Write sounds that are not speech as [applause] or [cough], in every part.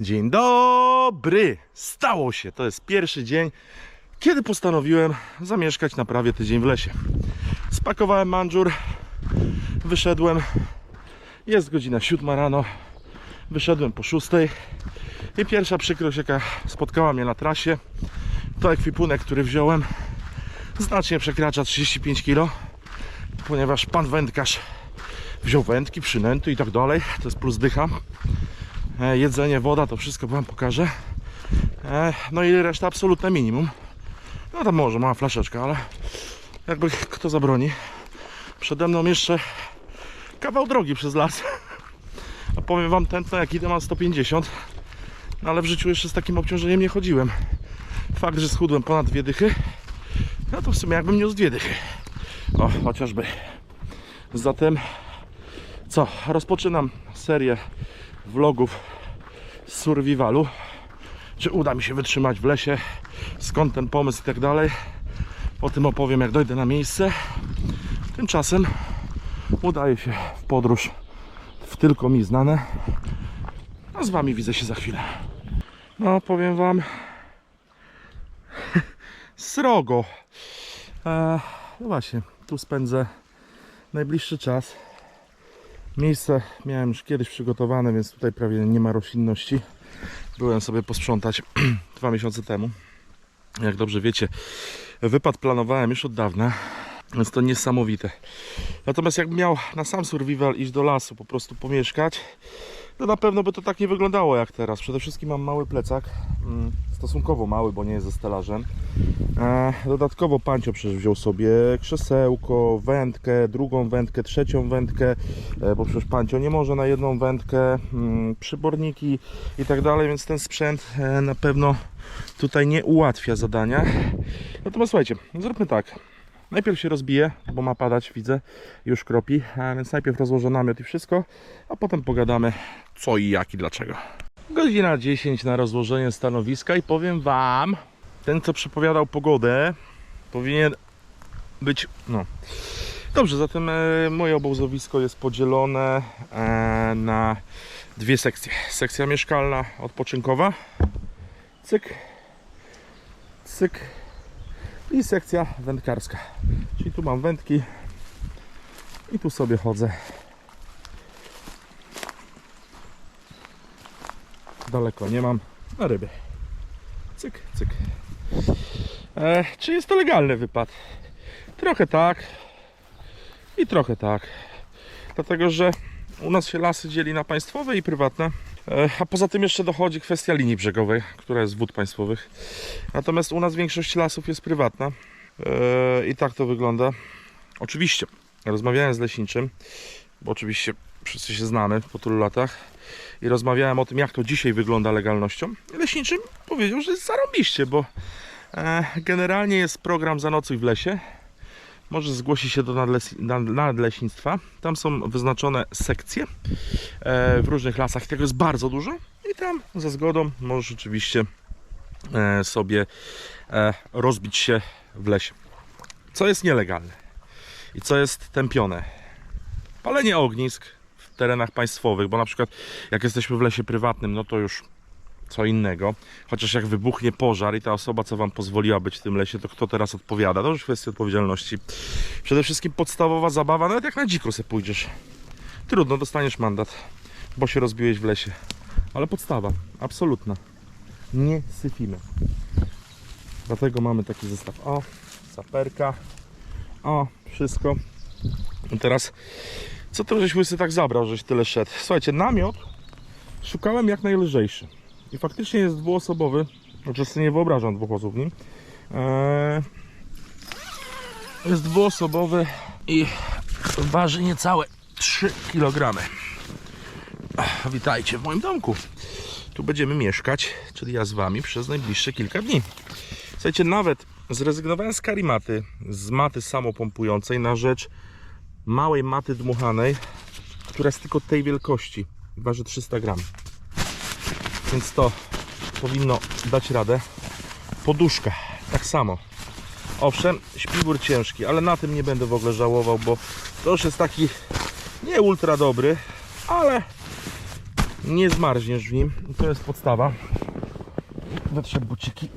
Dzień dobry! Stało się. To jest pierwszy dzień, kiedy postanowiłem zamieszkać na prawie tydzień w lesie. Spakowałem manżur, wyszedłem. Jest godzina 7 rano. Wyszedłem po 6. I pierwsza przykrość, jaka spotkała mnie na trasie, to ekwipunek, który wziąłem, znacznie przekracza 35 kg, ponieważ pan wędkarz wziął wędki, przynęty i tak dalej. To jest plus dycha. E, jedzenie, woda, to wszystko wam pokażę. E, no i reszta absolutne minimum. No tam może mała flaszeczka, ale jakby kto zabroni. Przede mną jeszcze kawał drogi przez las. A powiem wam, tętno jak idę mam 150. No ale w życiu jeszcze z takim obciążeniem nie chodziłem. Fakt, że schudłem ponad dwie dychy, no to w sumie jakbym niósł dwie dychy. O, chociażby. Zatem co, rozpoczynam serię vlogów z survivalu. Czy uda mi się wytrzymać w lesie, skąd ten pomysł i tak dalej. O tym opowiem jak dojdę na miejsce. Tymczasem udaję się w podróż w tylko mi znane. A z wami widzę się za chwilę. No, powiem wam. [laughs] Srogo. E, no właśnie, tu spędzę najbliższy czas. Miejsce miałem już kiedyś przygotowane, więc tutaj prawie nie ma roślinności. Byłem sobie posprzątać [clears throat] dwa miesiące temu. Jak dobrze wiecie, wypad planowałem już od dawna, więc to niesamowite. Natomiast jakbym miał na sam survival iść do lasu, po prostu pomieszkać, to na pewno by to tak nie wyglądało jak teraz. Przede wszystkim mam mały plecak, mm, stosunkowo mały, bo nie jest ze stelażem. E, Dodatkowo Pancio przecież wziął sobie krzesełko, wędkę, drugą wędkę, trzecią wędkę, e, bo przecież Pancio nie może na jedną wędkę, mm, przyborniki i tak dalej, więc ten sprzęt e, na pewno tutaj nie ułatwia zadania. Natomiast słuchajcie, zróbmy tak. Najpierw się rozbije, bo ma padać, widzę, już kropi, a więc najpierw rozłożę namiot i wszystko, a potem pogadamy co i jak i dlaczego. Godzina 10 na rozłożenie stanowiska i powiem Wam, ten co przepowiadał pogodę powinien być, no. Dobrze, zatem e, moje obozowisko jest podzielone e, na dwie sekcje. Sekcja mieszkalna, odpoczynkowa, cyk, cyk i sekcja wędkarska. Czyli tu mam wędki i tu sobie chodzę. Daleko nie mam na ryby. Cyk, cyk. E, czy jest to legalny wypad? Trochę tak i trochę tak. Dlatego, że u nas się lasy dzieli na państwowe i prywatne. E, A poza tym jeszcze dochodzi kwestia linii brzegowej, która jest wód państwowych. Natomiast u nas większość lasów jest prywatna. E, I tak to wygląda. Oczywiście, rozmawiałem z leśniczym, bo oczywiście wszyscy się znamy po tylu latach. I rozmawiałem o tym, jak to dzisiaj wygląda legalnością. I leśniczym powiedział, że jest zarąbiście, bo e, generalnie jest program Zanocuj w lesie. Możesz zgłosić się do nadles- nad- nadleśnictwa. Tam są wyznaczone sekcje e, w różnych lasach. Tego jest bardzo dużo. I tam za zgodą możesz rzeczywiście e, sobie rozbić się w lesie. Co jest nielegalne i co jest tępione? Palenie ognisk terenach państwowych, bo na przykład jak jesteśmy w lesie prywatnym, no to już co innego. Chociaż jak wybuchnie pożar i ta osoba, co wam pozwoliła być w tym lesie, to kto teraz odpowiada? To już kwestia odpowiedzialności. Przede wszystkim podstawowa zabawa, nawet jak na dziko se pójdziesz. Trudno, dostaniesz mandat, bo się rozbiłeś w lesie. Ale podstawa, absolutna. Nie syfimy. Dlatego mamy taki zestaw. O, saperka. O, wszystko. I teraz, co to żeś łysy tak zabrał, żeś tyle szedł? Słuchajcie, namiot szukałem jak najlżejszy. I faktycznie jest dwuosobowy. Znaczy sobie nie wyobrażam dwóch osób w nim. Eee, jest dwuosobowy i waży niecałe 3 kg. Witajcie w moim domku. Tu będziemy mieszkać, czyli ja z wami przez najbliższe kilka dni. Słuchajcie, nawet zrezygnowałem z karimaty, z maty samopompującej na rzecz małej maty dmuchanej, która jest tylko tej wielkości. Waży 300 gram. Więc to powinno dać radę. Poduszka, tak samo. Owszem, śpiwór ciężki, ale na tym nie będę w ogóle żałował, bo to już jest taki nie ultra dobry, ale Nie zmarzniesz w nim. I to jest podstawa. Wetrzę buciki.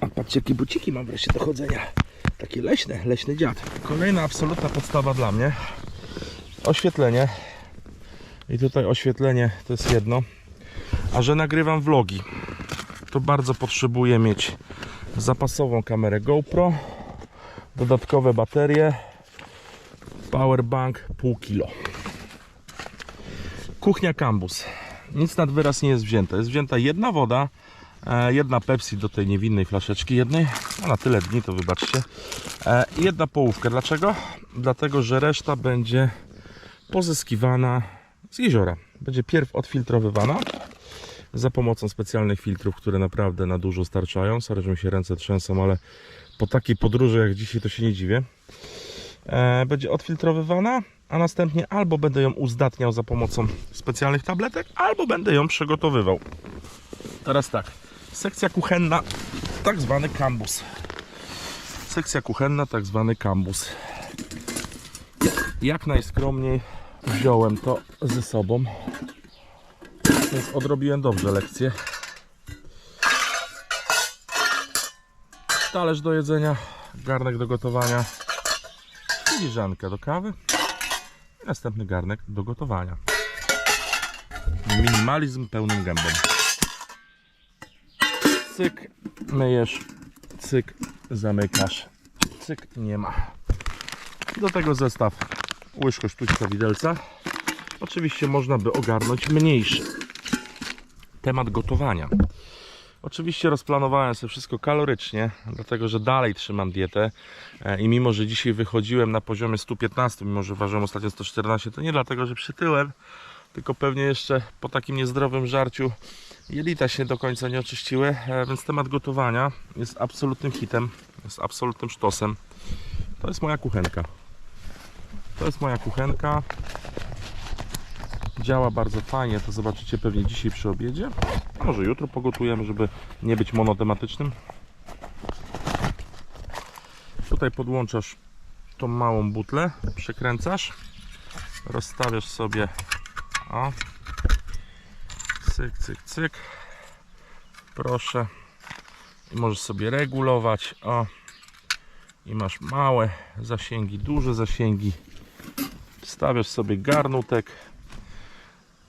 A patrzcie, jakie buciki mam wreszcie do chodzenia. Takie leśne, leśny dziad. Kolejna absolutna podstawa dla mnie. Oświetlenie. I tutaj oświetlenie to jest jedno. A że nagrywam vlogi, to bardzo potrzebuję mieć zapasową kamerę GoPro, dodatkowe baterie, powerbank pół kilo. Kuchnia Kambus. Nic nad wyraz nie jest wzięte. Jest wzięta jedna woda, jedna Pepsi do tej niewinnej flaszeczki jednej. A na tyle dni to wybaczcie. E, jedna połówka. Dlaczego? Dlatego, że reszta będzie pozyskiwana z jeziora. Będzie pierw odfiltrowywana za pomocą specjalnych filtrów, które naprawdę na dużo starczają. Sorry, że mi się ręce trzęsą, ale po takiej podróży jak dzisiaj to się nie dziwię. E, będzie odfiltrowywana, a następnie albo będę ją uzdatniał za pomocą specjalnych tabletek, albo będę ją przygotowywał. Teraz tak, sekcja kuchenna, tak zwany kambus. Sekcja kuchenna, tak zwany kambus. Jak najskromniej wziąłem to ze sobą, więc odrobiłem dobrze lekcję. Talerz do jedzenia, garnek do gotowania, filiżanka do kawy i następny garnek do gotowania. Minimalizm pełnym gębą. Cyk, myjesz, cyk, zamykasz, cyk, nie ma. Do tego zestaw łyżko, sztućka, widelca. Oczywiście można by ogarnąć mniejszy temat gotowania. Oczywiście rozplanowałem sobie wszystko kalorycznie, dlatego że dalej trzymam dietę E, i mimo, że dzisiaj wychodziłem na poziomie 115, mimo że ważyłem ostatnio 114, to nie dlatego, że przytyłem, tylko pewnie jeszcze po takim niezdrowym żarciu jelita się do końca nie oczyściły, e, więc temat gotowania jest absolutnym hitem, jest absolutnym sztosem. To jest moja kuchenka. To jest moja kuchenka. Działa bardzo fajnie, to zobaczycie pewnie dzisiaj przy obiedzie. Może jutro pogotujemy, żeby nie być monotematycznym. Tutaj podłączasz tą małą butlę, przekręcasz, rozstawiasz sobie o, cyk, cyk, cyk, proszę i możesz sobie regulować, o, i masz małe zasięgi, duże zasięgi, stawiasz sobie garnutek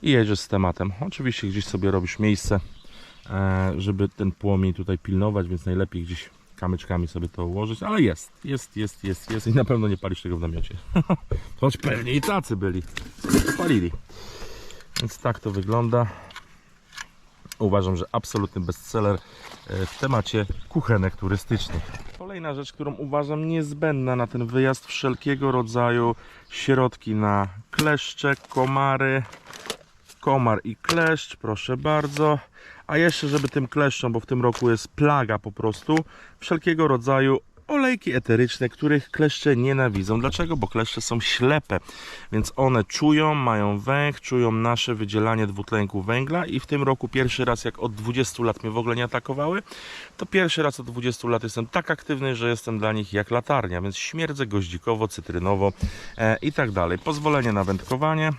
i jedziesz z tematem. Oczywiście gdzieś sobie robisz miejsce, e, żeby ten płomień tutaj pilnować, więc najlepiej gdzieś kamyczkami sobie to ułożyć, ale jest, jest, jest, jest, jest i na pewno nie palisz tego w namiocie. [laughs] Choć pewnie i tacy byli, palili. Więc tak to wygląda. Uważam, że absolutny bestseller e, w temacie kuchenek turystycznych. Kolejna rzecz, którą uważam niezbędna na ten wyjazd, wszelkiego rodzaju środki na kleszcze, komary, komar i kleszcz, proszę bardzo. A jeszcze, żeby tym kleszczom, bo w tym roku jest plaga po prostu, wszelkiego rodzaju olejki eteryczne, których kleszcze nienawidzą. Dlaczego? Bo kleszcze są ślepe, więc one czują, mają węch, czują nasze wydzielanie dwutlenku węgla i w tym roku pierwszy raz, jak od 20 lat mnie w ogóle nie atakowały, to pierwszy raz od 20 lat jestem tak aktywny, że jestem dla nich jak latarnia, więc śmierdzę goździkowo, cytrynowo e, i tak dalej. Pozwolenie na wędkowanie,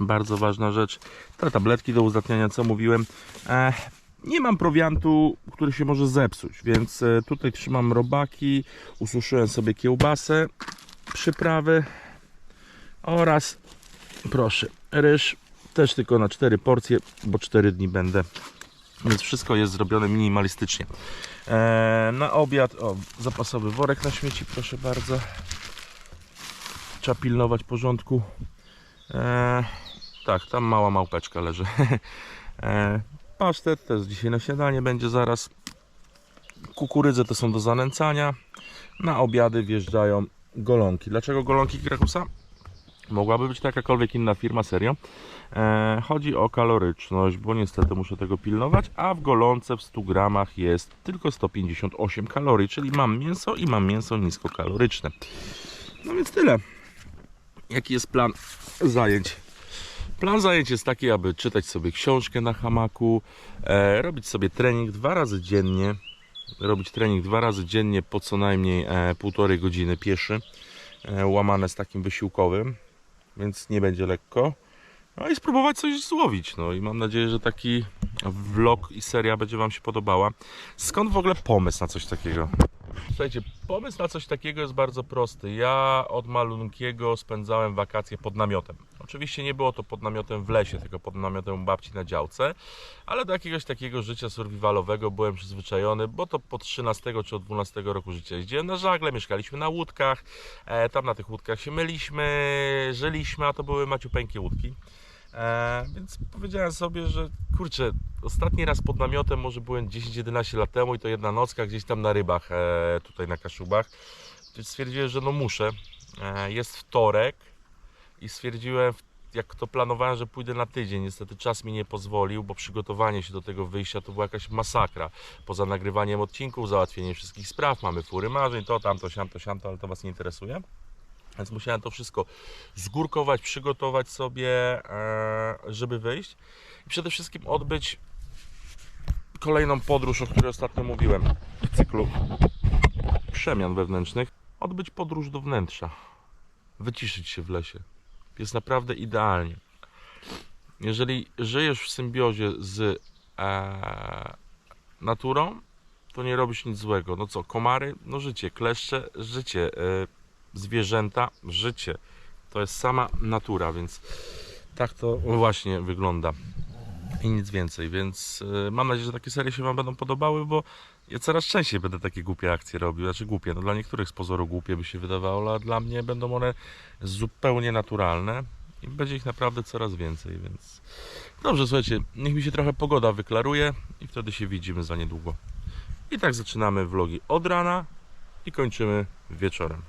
bardzo ważna rzecz. Te tabletki do uzdatniania, co mówiłem. E, nie mam prowiantu, który się może zepsuć, więc e, tutaj trzymam robaki, ususzyłem sobie kiełbasę, przyprawy oraz, proszę, ryż, też tylko na 4 porcje, bo 4 dni będę, więc wszystko jest zrobione minimalistycznie. E, na obiad, o, zapasowy worek na śmieci, proszę bardzo. Trzeba pilnować porządku. E, tak, tam mała małpeczka leży. [laughs] e, pasztet też dzisiaj na śniadanie będzie zaraz. Kukurydze to są do zanęcania. Na obiady wjeżdżają golonki. Dlaczego golonki Krakusa? Mogłaby być to jakakolwiek inna firma, serio. E, chodzi o kaloryczność, bo niestety muszę tego pilnować, a w golonce w 100 gramach jest tylko 158 kalorii, czyli mam mięso i mam mięso niskokaloryczne. No więc tyle. Jaki jest plan zajęć? Plan zajęć jest taki, aby czytać sobie książkę na hamaku, e, robić sobie trening dwa razy dziennie, robić trening dwa razy dziennie po co najmniej e, półtorej godziny pieszy, e, łamane z takim wysiłkowym, więc nie będzie lekko. No i spróbować coś złowić. No i mam nadzieję, że taki vlog i seria będzie Wam się podobała. Skąd w ogóle pomysł na coś takiego? Słuchajcie, pomysł na coś takiego jest bardzo prosty. Ja od malunkiego spędzałem wakacje pod namiotem. Oczywiście nie było to pod namiotem w lesie, tylko pod namiotem babci na działce, ale do jakiegoś takiego życia survivalowego byłem przyzwyczajony, bo to po 13 czy od 12 roku życia jeździłem na żagle, mieszkaliśmy na łódkach, e, tam na tych łódkach się myliśmy, żyliśmy, a to były maciupeńkie łódki. E, więc powiedziałem sobie, że kurczę, ostatni raz pod namiotem może byłem 10-11 lat temu i to jedna nocka gdzieś tam na rybach, e, tutaj na Kaszubach. Więc stwierdziłem, że no muszę. E, jest wtorek i stwierdziłem, jak to planowałem, że pójdę na tydzień. Niestety czas mi nie pozwolił, bo przygotowanie się do tego wyjścia to była jakaś masakra. Poza nagrywaniem odcinków, załatwieniem wszystkich spraw, mamy fury marzeń, to, tamto, siamto, siamto, ale to Was nie interesuje. Więc musiałem to wszystko zgórkować, przygotować sobie, e, żeby wyjść. I przede wszystkim odbyć kolejną podróż, o której ostatnio mówiłem w cyklu przemian wewnętrznych. Odbyć podróż do wnętrza. Wyciszyć się w lesie. Jest naprawdę idealnie. Jeżeli żyjesz w symbiozie z e, naturą, to nie robisz nic złego. No co, komary? No życie, kleszcze, życie, e, zwierzęta, życie. To jest sama natura, więc tak to właśnie wygląda. I nic więcej, więc e, mam nadzieję, że takie serie się Wam będą podobały, bo ja coraz częściej będę takie głupie akcje robił. Znaczy głupie, no dla niektórych z pozoru głupie by się wydawało, ale dla mnie będą one zupełnie naturalne i będzie ich naprawdę coraz więcej, więc dobrze, słuchajcie, niech mi się trochę pogoda wyklaruje i wtedy się widzimy za niedługo. I tak zaczynamy vlogi od rana i kończymy wieczorem.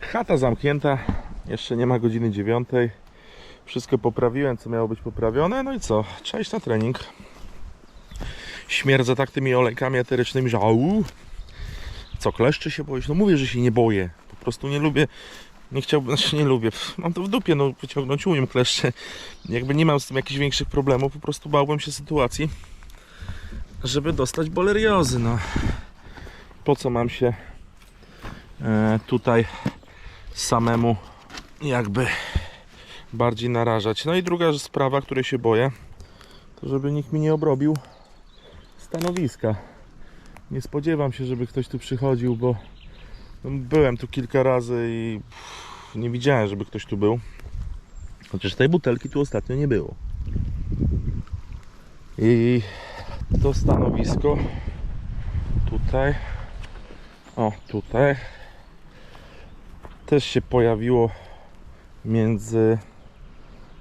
Chata zamknięta, jeszcze nie ma godziny dziewiątej. Wszystko poprawiłem, co miało być poprawione. No i co? Iść na trening. Śmierdzę tak tymi olejkami eterycznymi, że au. Co, kleszczy się boisz? No mówię, że się nie boję. Po prostu nie lubię, nie chciałbym, znaczy nie lubię. Mam to w dupie, no wyciągnąć umiem kleszcze. Jakby nie mam z tym jakichś większych problemów, po prostu bałbym się sytuacji, żeby dostać boleriozy, no. Po co mam się e, tutaj samemu jakby bardziej narażać. No i druga sprawa, której się boję, to żeby nikt mi nie obrobił stanowiska. Nie spodziewam się, żeby ktoś tu przychodził, bo no, byłem tu kilka razy i nie widziałem, żeby ktoś tu był. Chociaż tej butelki tu ostatnio nie było. I to stanowisko tutaj, o tutaj, też się pojawiło między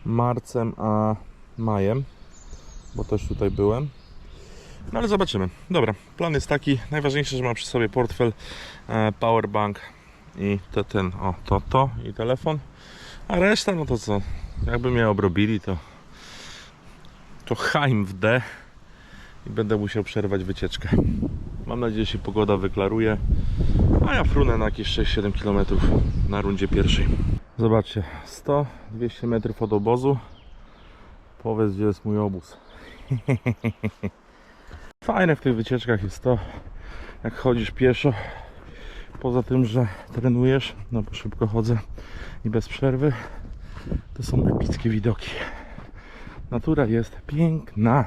marcem a majem, bo też tutaj byłem. No ale zobaczymy. Dobra, plan jest taki. Najważniejsze, że mam przy sobie portfel, e, powerbank i to, ten, o, to, to i telefon. A reszta, no to co? Jakby mnie obrobili, to to haim w D i będę musiał przerwać wycieczkę. Mam nadzieję, że się pogoda wyklaruje, a ja frunę na jakieś 6-7 km na rundzie pierwszej. Zobaczcie, 100-200 metrów od obozu. Powiedz, gdzie jest mój obóz. [laughs] Fajne w tych wycieczkach jest to, jak chodzisz pieszo. Poza tym, że trenujesz, no bo szybko chodzę i bez przerwy, to są epickie widoki. Natura jest piękna,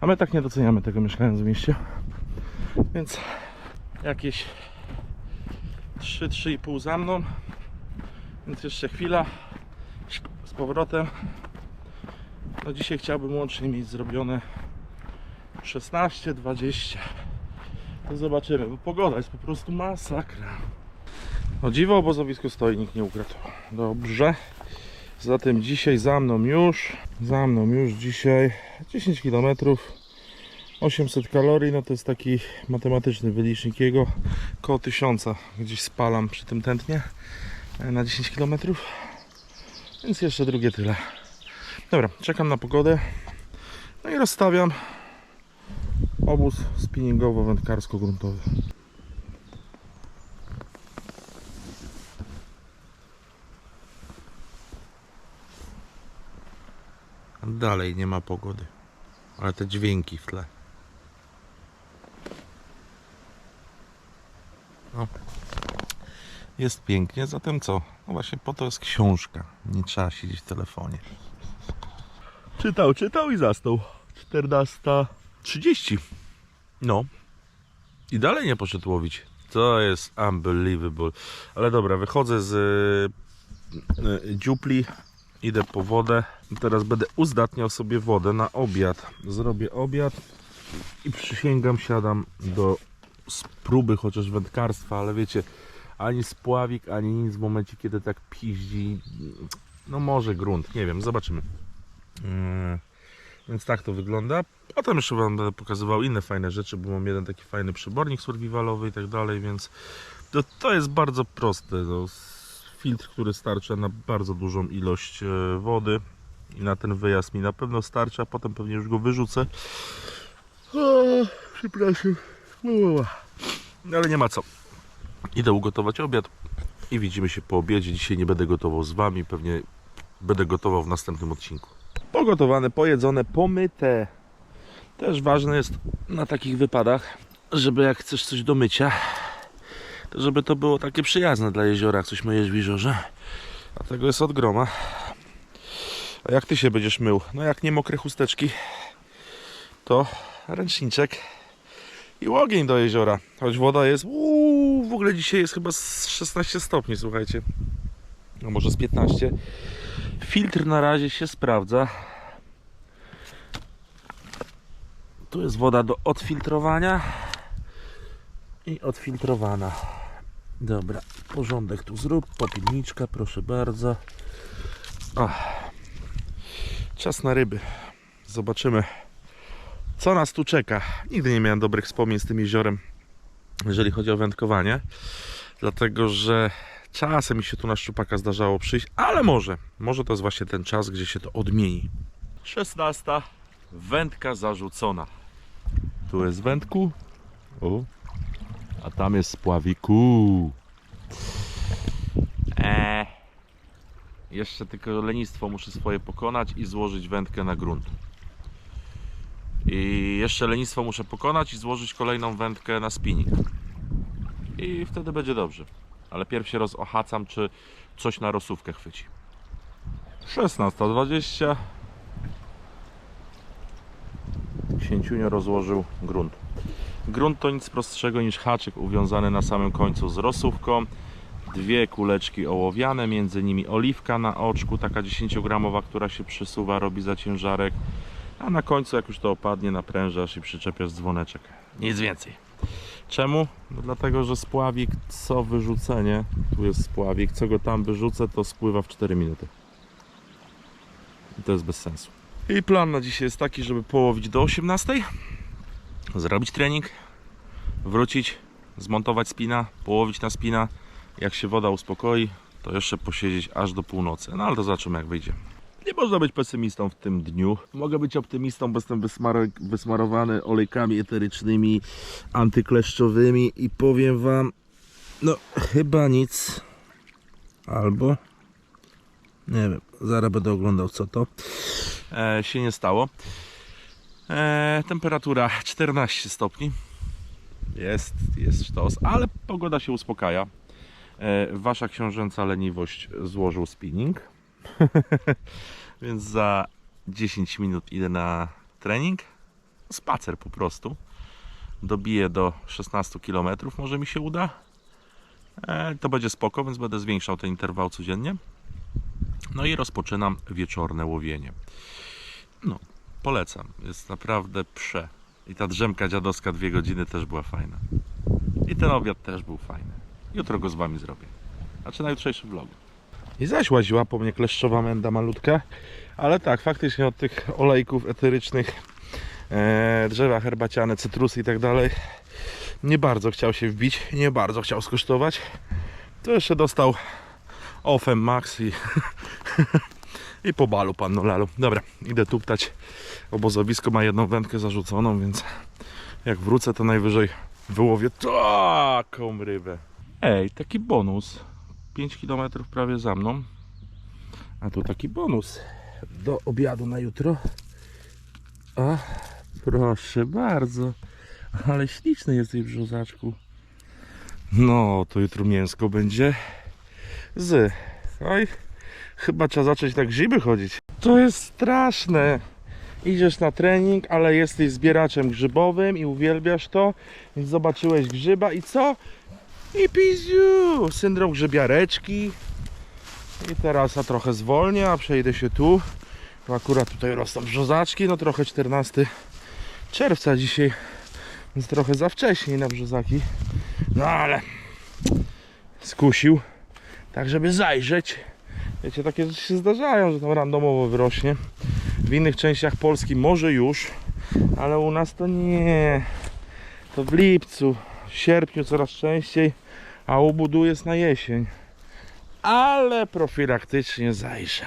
a my tak nie doceniamy tego mieszkając w mieście. Więc jakieś 3-3,5 za mną, więc jeszcze chwila z powrotem. No dzisiaj chciałbym łącznie mieć zrobione 16-20. To zobaczymy, bo pogoda jest po prostu masakra. O dziwo obozowisko stoi, nikt nie ukradł. Dobrze. Zatem dzisiaj za mną już, za mną już dzisiaj 10 km 800 kalorii, no to jest taki matematyczny wylicznik jego. Koło 1000 gdzieś spalam przy tym tętnie e, na 10 km więc jeszcze drugie tyle. Dobra, czekam na pogodę. No i rozstawiam obóz spinningowo-wędkarsko-gruntowy. Dalej nie ma pogody ale te dźwięki w tle No. Jest pięknie, zatem co? No właśnie po to jest książka. Nie trzeba siedzieć w telefonie. Czytał, czytał i zasnął. 14.30. No. I dalej nie poszedł łowić. To jest unbelievable. Ale dobra, wychodzę z y, y, dziupli, idę po wodę. Teraz będę uzdatniał sobie wodę na obiad. Zrobię obiad i przysięgam, siadam do spróby chociaż wędkarstwa, ale wiecie, ani spławik, ani nic w momencie, kiedy tak piździ. No może grunt, nie wiem, zobaczymy. Mm, Więc tak to wygląda. Potem jeszcze Wam będę pokazywał inne fajne rzeczy, bo mam jeden taki fajny przybornik survivalowy i tak dalej, więc to, to jest bardzo proste. No, filtr, który starcza na bardzo dużą ilość e, wody i na ten wyjazd mi na pewno starczy, a potem pewnie już go wyrzucę. O, przepraszam. Ale nie ma co. Idę ugotować obiad i widzimy się po obiedzie. Dzisiaj nie będę gotował z Wami, pewnie będę gotował w następnym odcinku. Pogotowane, pojedzone, pomyte. Też ważne jest na takich wypadach, żeby jak chcesz coś do mycia, to żeby to było takie przyjazne dla jeziora, jak coś myjesz w jeziorze. A tego jest od groma. A jak ty się będziesz mył? No jak nie mokre chusteczki, to ręczniczek i ogień do jeziora. Choć woda jest, uuu, w ogóle dzisiaj jest chyba z 16 stopni, słuchajcie. No może z 15. Filtr na razie się sprawdza. Tu jest woda do odfiltrowania i odfiltrowana. Dobra, porządek tu zrób, popilniczka, proszę bardzo. O, czas na ryby. Zobaczymy, co nas tu czeka. Nigdy nie miałem dobrych wspomnień z tym jeziorem, jeżeli chodzi o wędkowanie, dlatego że czasem mi się tu na szczupaka zdarzało przyjść, ale może, może to jest właśnie ten czas, gdzie się to odmieni. 16. Wędka zarzucona. Tu jest wędku. O. A tam jest spławiku. Eee. Jeszcze tylko lenistwo muszę swoje pokonać i złożyć wędkę na grunt. I jeszcze lenistwo muszę pokonać i złożyć kolejną wędkę na spinning. I wtedy będzie dobrze. Ale pierw się rozochacam, czy coś na rosówkę chwyci. 16.20 Księciunio rozłożył grunt. Grunt to nic prostszego niż haczyk uwiązany na samym końcu z rosówką. Dwie kuleczki ołowiane, między nimi oliwka na oczku, taka 10-gramowa, która się przysuwa, robi za ciężarek. A na końcu, jak już to opadnie, naprężasz i przyczepiasz dzwoneczek. Nic więcej. Czemu? No dlatego, że spławik, co wyrzucenie, tu jest spławik, co go tam wyrzucę, to spływa w 4 minuty. I to jest bez sensu. I plan na dzisiaj jest taki, żeby połowić do 18, zrobić trening, wrócić, zmontować spina, połowić na spina. Jak się woda uspokoi, to jeszcze posiedzieć aż do północy. No ale to zobaczymy jak wyjdzie. Nie można być pesymistą w tym dniu. Mogę być optymistą, bo jestem wysmar- wysmarowany olejkami eterycznymi, antykleszczowymi i powiem wam, no chyba nic. Albo nie wiem, zaraz będę oglądał co to. E, się nie stało. E, temperatura 14 stopni. Jest, jest sztos, ale pogoda się uspokaja. E, wasza książęca leniwość złożył spinning. [laughs] Więc za 10 minut idę na trening. Spacer po prostu. Dobiję do 16 km, może mi się uda. E, to będzie spoko, więc będę zwiększał ten interwał codziennie. No i rozpoczynam wieczorne łowienie. No, polecam. Jest naprawdę prze. I ta drzemka dziadowska dwie godziny też była fajna. I ten obiad też był fajny. Jutro go z wami zrobię. Znaczy na jutrzejszym vlogu. I zaś łaziła po mnie kleszczowa menda malutka. Ale tak, faktycznie od tych olejków eterycznych, e, drzewa herbaciane, cytrusy i tak dalej, nie bardzo chciał się wbić, nie bardzo chciał skosztować. To jeszcze dostał Ofem Max i, [laughs] i po balu pan Nolalu. Dobra, idę tuptać. Obozowisko ma jedną wędkę zarzuconą, więc jak wrócę, to najwyżej wyłowię taką rybę. Ej, taki bonus. 5 km prawie za mną. A tu taki bonus do obiadu na jutro. O, proszę bardzo. Ale śliczny jesteś brzuzaczku. No, to jutro mięsko będzie z. Oj, chyba trzeba zacząć tak grzyby chodzić. To jest straszne. idziesz na trening, ale jesteś zbieraczem grzybowym i uwielbiasz to, więc zobaczyłeś grzyba i co? I pizziu! Syndrom grzybiareczki. I teraz ja trochę zwolnię, a przejdę się tu. Akurat tutaj rosną brzozaczki, no trochę 14 czerwca dzisiaj, więc trochę za wcześnie na brzozaki. No ale skusił, tak żeby zajrzeć. Wiecie, takie rzeczy się zdarzają, że tam randomowo wyrośnie. W innych częściach Polski może już, ale u nas to nie. To w lipcu, w sierpniu coraz częściej, a u budu jest na jesień. Ale profilaktycznie zajrzę,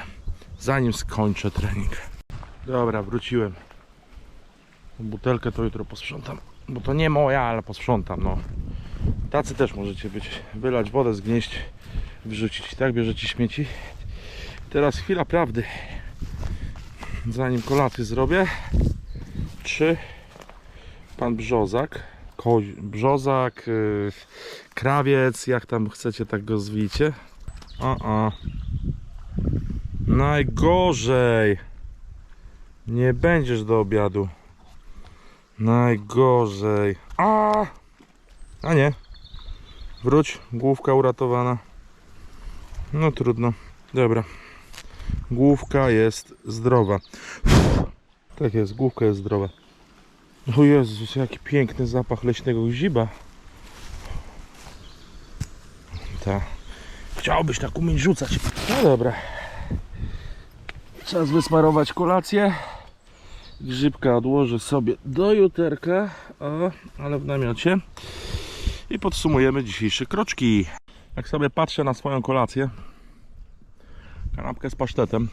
zanim skończę trening. Dobra, wróciłem. Butelkę to jutro posprzątam, bo to nie moja, ale posprzątam, no. Tacy też możecie być. Wylać wodę, zgnieść, wrzucić. Tak bierzecie śmieci. Teraz chwila prawdy. Zanim kolację zrobię. Czy pan Brzozak, Brzozak, yy, krawiec, jak tam chcecie, tak go zwijcie. O, o. Najgorzej. Nie będziesz do obiadu. Najgorzej. A! A nie. Wróć, główka uratowana. No trudno. Dobra. Główka jest zdrowa. Tak jest, główka jest zdrowa. O Jezus, jaki piękny zapach leśnego grzyba. Ta. Chciałbyś tak umieć rzucać. No dobra. Czas wysmarować kolację. Grzybka odłożę sobie do juterka. O, ale w namiocie. I podsumujemy dzisiejsze kroczki. Jak sobie patrzę na swoją kolację, kanapkę z pasztetem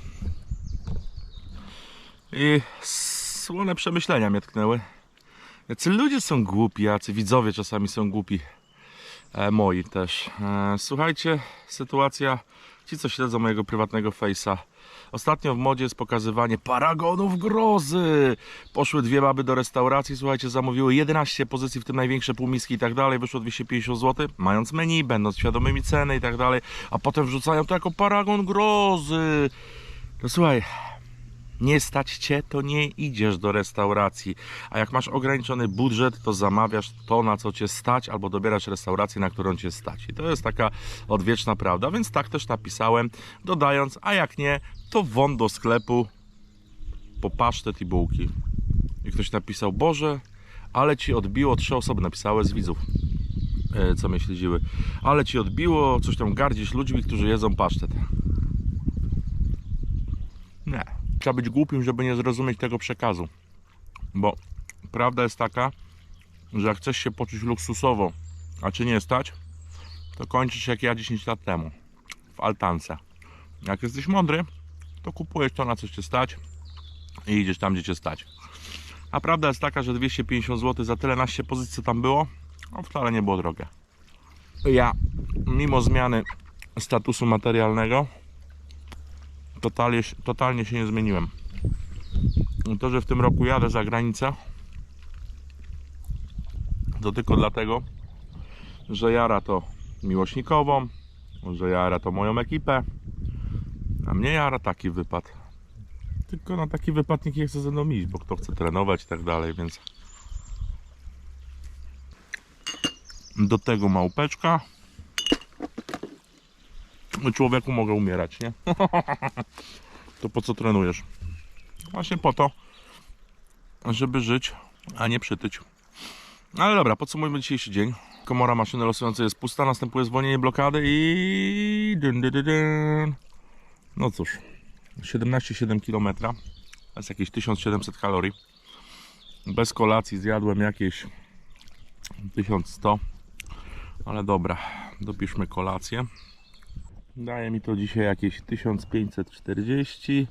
i słone przemyślenia mnie tknęły. Jacy ludzie są głupi, jacy widzowie czasami są głupi. E, moi też. E, słuchajcie, sytuacja, ci co śledzą mojego prywatnego face'a. Ostatnio w modzie jest pokazywanie paragonów grozy. Poszły dwie baby do restauracji, słuchajcie, zamówiły 11 pozycji, w tym największe półmiski i tak dalej. Wyszło 250 zł, mając menu, będąc świadomymi ceny i tak dalej. A potem wrzucają to jako paragon grozy. To słuchaj, nie stać cię, to nie idziesz do restauracji. A jak masz ograniczony budżet, to zamawiasz to, na co cię stać, albo dobierasz restaurację, na którą cię stać. I to jest taka odwieczna prawda, więc tak też napisałem, dodając, a jak nie, to won do sklepu po pasztet i bułki. I ktoś napisał, Boże, ale ci odbiło, trzy osoby napisały z widzów, e, co mnie śledziły, ale ci odbiło, coś tam gardzisz ludźmi, którzy jedzą pasztet. Nie. Trzeba być głupim, żeby nie zrozumieć tego przekazu. Bo prawda jest taka, że jak chcesz się poczuć luksusowo, a czy nie stać, to kończysz jak ja 10 lat temu w altance. Jak jesteś mądry, to kupujesz to na coś cię stać i idziesz tam, gdzie cię stać. A prawda jest taka, że 250 zł za tyle naście pozycji, co tam było, no wcale nie było drogie. Ja, mimo zmiany statusu materialnego, totalnie, totalnie się nie zmieniłem. To, że w tym roku jadę za granicę, to tylko dlatego, że jara to miłośnikową, że jara to moją ekipę, a mnie jara taki wypad. Tylko na taki wypad nikt nie chce ze mną iść, bo kto chce trenować i tak dalej, więc do tego małpeczka. Człowieku mogę umierać, nie? [laughs] to po co trenujesz? Właśnie po to, żeby żyć, a nie przytyć. Ale dobra, podsumujmy dzisiejszy dzień. Komora maszyny losującej jest pusta, następuje zwolnienie blokady i... No cóż, 17,7 km. To jest jakieś 1700 kalorii. Bez kolacji zjadłem jakieś 1100. Ale dobra, dopiszmy kolację. Daje mi to dzisiaj jakieś 1540.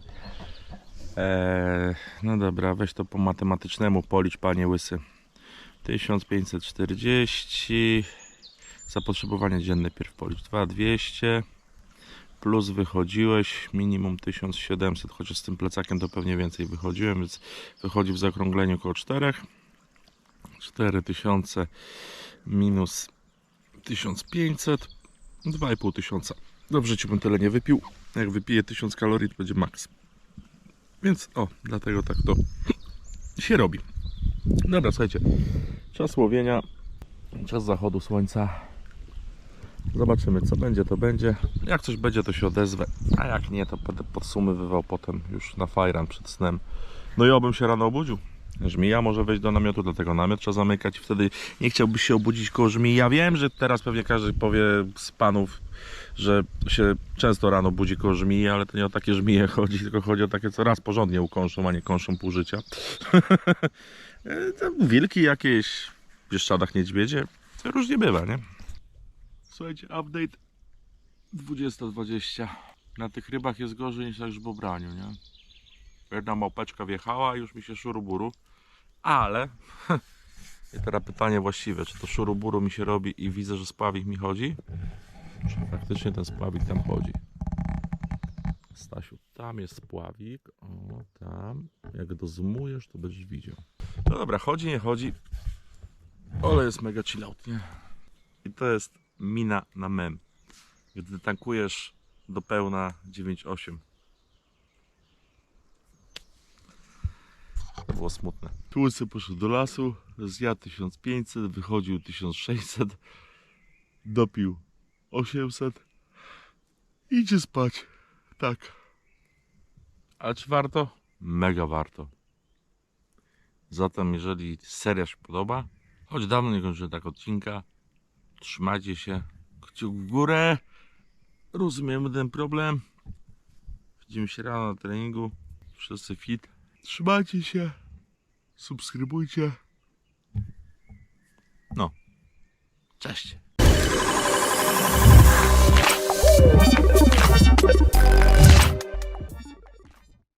Eee, no dobra, weź to po matematycznemu policz, panie łysy. 1540. Zapotrzebowanie dzienne pierw policz 2200. Plus wychodziłeś minimum 1700, chociaż z tym plecakiem to pewnie więcej wychodziłem, więc wychodzi w zaokrągleniu około 4. 4000 minus 1500, 2500. Dobrze ci bym tyle nie wypił. Jak wypiję 1000 kalorii, to będzie maks. Więc o, dlatego tak to się robi. Dobra, słuchajcie. Czas łowienia, czas zachodu słońca. Zobaczymy, co będzie, to będzie. Jak coś będzie, to się odezwę. A jak nie, to będę podsumowywał potem już na fajran przed snem. No i obym się rano obudził. Żmija może wejść do namiotu, dlatego namiot trzeba zamykać. Wtedy nie chciałbyś się obudzić koło. Ja wiem, że teraz pewnie każdy powie z panów, że się często rano budzi koło ale to nie o takie żmije chodzi, tylko chodzi o takie, co raz porządnie ukąszą, a nie kąszą pół życia. [laughs] To Wilki jakieś, w Bieszczadach niedźwiedzie, różnie bywa, nie? Słuchajcie, update 20.20. Na tych rybach jest gorzej niż na żbobraniu, nie? Jedna małpeczka wjechała, już mi się szuruburu, ale [laughs] i teraz pytanie właściwe, czy to szuruburu mi się robi i widzę, że spławik mi chodzi? Czy faktycznie ten spławik tam chodzi? Stasiu, tam jest spławik, o tam, jak dozumujesz, to będziesz widział. No dobra, chodzi, nie chodzi, ale jest mega chillout, nie? I to jest mina na mem. Gdy tankujesz do pełna 9,8. Było smutne. Tłusy poszedł do lasu, zjadł 1500, wychodził 1600, dopił 800, idzie spać. Tak. Ale czy warto? Mega warto. Zatem jeżeli seria się podoba, choć dawno nie kończyłem tak odcinka, trzymajcie się, kciuk w górę, rozumiemy ten problem. Widzimy się rano na treningu, wszyscy fit. Trzymajcie się, subskrybujcie. No, cześć.